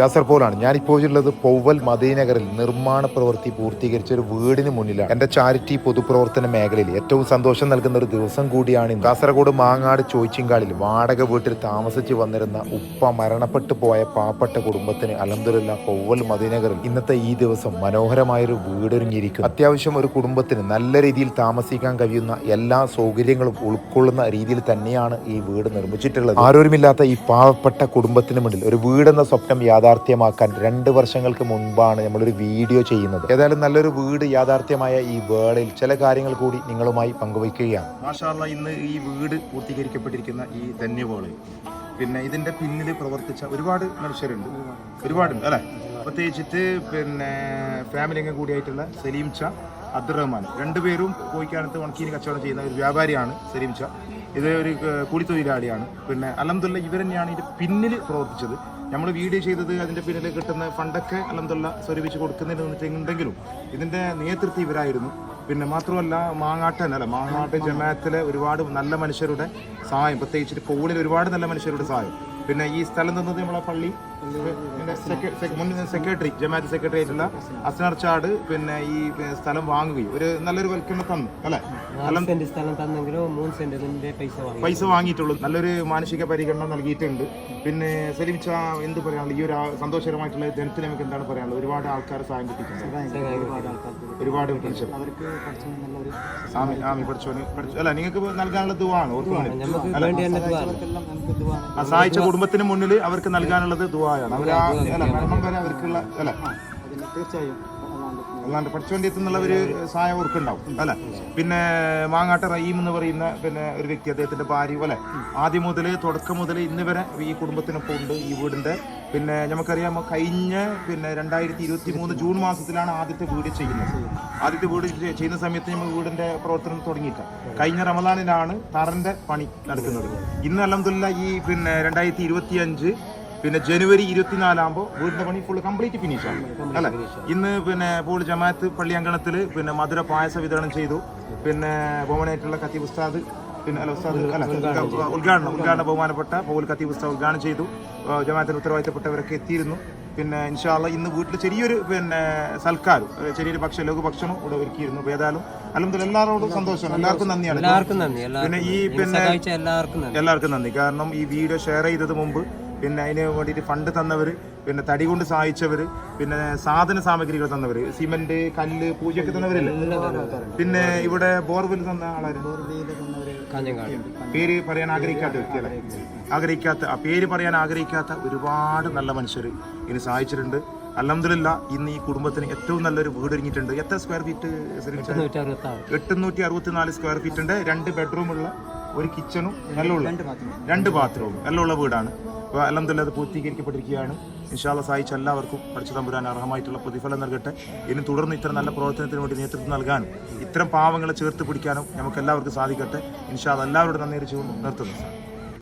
ഞാൻ ഇപ്പോൾ ഉള്ളത് പൗവൽ മദീനഗറിൽ നിർമ്മാണ പ്രവൃത്തി പൂർത്തീകരിച്ച ഒരു വീടിന് മുന്നിലാണ്. എന്റെ ചാരിറ്റി പൊതുപ്രവർത്തന മേഖലയിൽ ഏറ്റവും സന്തോഷം നൽകുന്ന ഒരു ദിവസം കൂടിയാണ്. കാസർഗോഡ് മാങ്ങാട് ചോയ്ച്ചിങ്കാളിൽ വാടക വീട്ടിൽ താമസിച്ചു വന്നിരുന്ന ഉപ്പ മരണപ്പെട്ടു പോയ പാവപ്പെട്ട കുടുംബത്തിന് അലന്തരുള്ള പൗവൽ മദീനഗറിൽ ഇന്നത്തെ ഈ ദിവസം മനോഹരമായൊരു വീടൊരുങ്ങിയിരിക്കും അത്യാവശ്യം ഒരു കുടുംബത്തിന് നല്ല രീതിയിൽ താമസിക്കാൻ കഴിയുന്ന എല്ലാ സൗകര്യങ്ങളും ഉൾക്കൊള്ളുന്ന രീതിയിൽ തന്നെയാണ് ഈ വീട് നിർമ്മിച്ചിട്ടുള്ളത്. ആരോരുമില്ലാത്ത ഈ പാവപ്പെട്ട കുടുംബത്തിന് മുന്നിൽ ഒരു വീടെന്ന സ്വപ്നം യാഥാർത്ഥ്യമാക്കാൻ രണ്ട് വർഷങ്ങൾക്ക് മുൻപാണ് നമ്മളൊരു വീഡിയോ ചെയ്യുന്നത്. ഏതായാലും നല്ലൊരു വീട് യാഥാർത്ഥ്യമായ ഈ വേളയിൽ ചില കാര്യങ്ങൾ കൂടി നിങ്ങളുമായി പങ്കുവയ്ക്കുകയാണ്. മാഷാള്ള ഇന്ന് ഈ വീട് പൂർത്തീകരിക്കപ്പെട്ടിരിക്കുന്ന ഈ ധന്യവേളയിൽ. പിന്നെ ഇതിന്റെ പിന്നിൽ പ്രവർത്തിച്ച ഒരുപാട് മനുഷ്യരുണ്ട്. ഒരുപാടുണ്ട് അല്ലെ? പ്രത്യേകിച്ചിട്ട് പിന്നെ ഫാമിലി അംഗം കൂടിയായിട്ടുള്ള സലീം ഷാ അബ്ദുറഹ്മാൻ. രണ്ടുപേരും കോഴിക്കാനത്ത് ഉണക്കീന് കച്ചവടം ചെയ്യുന്ന ഒരു വ്യാപാരിയാണ് സലീം ച ഇത് ഒരു കൂലിത്തൊഴിലാളിയാണ്. പിന്നെ അലംതുള്ള ഇവർ തന്നെയാണ് ഇതിന്റെ പിന്നിൽ പ്രവർത്തിച്ചത്. നമ്മൾ വീഡിയോ ചെയ്തത് അതിന്റെ പിന്നിൽ കിട്ടുന്ന ഫണ്ടൊക്കെ അലംതുള്ള സ്വരൂപിച്ച് കൊടുക്കുന്നതിന് വന്നിട്ടുണ്ടെങ്കിലും ഇതിന്റെ നേതൃത്വം ഇവരായിരുന്നു. പിന്നെ മാത്രമല്ല മാങ്ങാട്ടൻ അല്ല മാങ്ങാട്ട് ജമാഅത്തിലെ ഒരുപാട് നല്ല മനുഷ്യരുടെ സഹായം. പ്രത്യേകിച്ച് പോളിൽ ഒരുപാട് നല്ല മനുഷ്യരുടെ സഹായം. പിന്നെ ഈ സ്ഥലം തന്നത് നമ്മളെ പള്ളി മുൻ സെക്രട്ടറി ജമാഅത്ത് സെക്രട്ടറി ആയിട്ടുള്ള അസ്നർ ചാട് പിന്നെ ഈ സ്ഥലം വാങ്ങുകയും. ഒരു നല്ലൊരു വൽക്കരണം തന്നു അല്ലെ? സ്ഥലം തന്നെങ്കിലും മൂന്ന് സെന്റ് പൈസ പൈസ വാങ്ങിയിട്ടുള്ളൂ. നല്ലൊരു മാനസിക പരിഗണന നൽകിയിട്ടുണ്ട്. പിന്നെ സലീം ചാ എന്ത് പറയാനുള്ളത്? ഈ ഒരു സന്തോഷകരമായിട്ടുള്ള ദിനത്തിൽ നമുക്ക് എന്താണ് പറയാനുള്ളത്? ഒരുപാട് ആൾക്കാർ സഹായം കിട്ടിയിട്ടുണ്ട്. ഒരുപാട് മനുഷ്യർ ആമി ആമി പഠിച്ചോന് പഠിച്ചു അല്ല നിങ്ങൾക്ക് നൽകാനുള്ള ദുവാണ് സഹായിച്ച നമുക്ക് കുടുംബത്തിന് മുന്നിൽ അവർക്ക് നൽകാനുള്ളത് ദുവായാണ് അവർ അല്ല മരണം വരെ അവർക്കുള്ള അല്ല. തീർച്ചയായും. അല്ലാണ്ട് പഠിച്ചുകൊണ്ട് എത്തുന്നുള്ള ഒരു സഹായം ഓർക്കുണ്ടാവും അല്ലെ? പിന്നെ മാങ്ങാട്ട് റഹീം എന്ന് പറയുന്ന പിന്നെ ഒരു വ്യക്തി അദ്ദേഹത്തിന്റെ ഭാര്യ പോലെ. ആദ്യം മുതൽ തുടക്കം മുതൽ ഇന്ന് വരെ ഈ കുടുംബത്തിനൊപ്പം ഉണ്ട് ഈ വീടിന്റെ. പിന്നെ നമുക്കറിയാം കഴിഞ്ഞ പിന്നെ രണ്ടായിരത്തി ഇരുപത്തി മൂന്ന് ജൂൺ മാസത്തിലാണ് ആദ്യത്തെ വീട് ചെയ്യുന്നത്. ആദ്യത്തെ വീട് ചെയ്യുന്ന സമയത്ത് നമ്മൾ വീടിന്റെ പ്രവർത്തനം തുടങ്ങിയിട്ട്. കഴിഞ്ഞ റമദാനിലാണ് തറന്റെ പണി നടക്കുന്നത്. ഇന്ന് അലഹമില്ല ഈ പിന്നെ രണ്ടായിരത്തി ഇരുപത്തി അഞ്ച് പിന്നെ ജനുവരി ഇരുപത്തിനാലാകുമ്പോൾ വീടിന്റെ പണി ഫുൾ കംപ്ലീറ്റ് ഫിനിഷ് ആണ്. അല്ലെ? ഇന്ന് പിന്നെ പോൾ ജമാഅത്ത് പള്ളി അങ്കണത്തിൽ പിന്നെ മധുര പായസ വിതരണം ചെയ്തു. പിന്നെ ബഹുമാനായിട്ടുള്ള കത്തി ഉസ്താദ് പിന്നെ അല്ല ഉസ്താദ് അല്ല ഉദ്ഘാടനം ഉദ്ഘാടനം ബഹുമാനപ്പെട്ട പോൾ കത്തി ഉസ്താദ് ഉദ്ഘാടനം ചെയ്തു. ജമാഅത്തിന്റെ ജമാഅത്തിന് ഉത്തരവാദിത്തപ്പെട്ടവരൊക്കെ എത്തിയിരുന്നു. പിന്നെ ഇൻഷാല്ല ഇന്ന് വീട്ടിൽ ചെറിയൊരു പിന്നെ സൽക്കാരം ചെറിയൊരു ഭക്ഷണം ലഘുഭക്ഷണം ഇവിടെ ഒരുക്കിയിരുന്നു. ഏതായാലും അല്ലെങ്കിൽ എല്ലാവരോടും സന്തോഷം എല്ലാവർക്കും നന്ദിയാണ് എല്ലാവർക്കും നന്ദി. പിന്നെ ഈ പിന്നെ എല്ലാവർക്കും നന്ദി. കാരണം ഈ വീഡിയോ ഷെയർ ചെയ്തത് മുമ്പ് പിന്നെ അതിന് വേണ്ടിയിട്ട് ഫണ്ട് തന്നവർ പിന്നെ തടി കൊണ്ട് സഹായിച്ചവർ പിന്നെ സാധന സാമഗ്രികൾ തന്നവർ സിമെന്റ് കല്ല് പൂജയൊക്കെ തന്നവരില്ലേ? പിന്നെ ഇവിടെ ബോർവെൽ തന്ന ആളായിരുന്നു പേര് പറയാൻ ആഗ്രഹിക്കാത്ത വ്യക്തികളെ ആഗ്രഹിക്കാത്ത ആ പേര് പറയാൻ ആഗ്രഹിക്കാത്ത ഒരുപാട് നല്ല മനുഷ്യർ ഇതിന് സഹായിച്ചിട്ടുണ്ട്. അലഹമില്ല ഇന്ന് ഈ കുടുംബത്തിന് ഏറ്റവും നല്ലൊരു വീട് ഒരുങ്ങിയിട്ടുണ്ട്. എത്ര സ്ക്വയർ ഫീറ്റ് എട്ടുന്നൂറ്റി അറുപത്തി നാല് എട്ടുന്നൂറ്റി അറുപത്തിനാല് സ്ക്വയർ ഫീറ്റിന്റെ രണ്ട് ബെഡ്റൂമുള്ള ഒരു കിച്ചണും എല്ലാം രണ്ട് ബാത്റൂം എല്ലാം ഉള്ള വീടാണ്. അപ്പോൾ അലഹമില്ല അത് പൂർത്തീകരിക്കപ്പെട്ടിരിക്കുകയാണ്. ഇൻഷാല്ല സഹായിച്ച എല്ലാവർക്കും പഠിച്ചു തമ്പുരാൻ അർഹമായിട്ടുള്ള പ്രതിഫലം നൽകട്ടെ. ഇനി തുടർന്ന് ഇത്തരം നല്ല പ്രവർത്തനത്തിന് വേണ്ടി നേതൃത്വം നൽകാനും ഇത്തരം പാവങ്ങളെ ചേർത്ത് പിടിക്കാനും നമുക്ക് എല്ലാവർക്കും സാധിക്കട്ടെ. ഇൻഷാല്ല എല്ലാവരോടും നന്ദി നിർത്തുന്നു.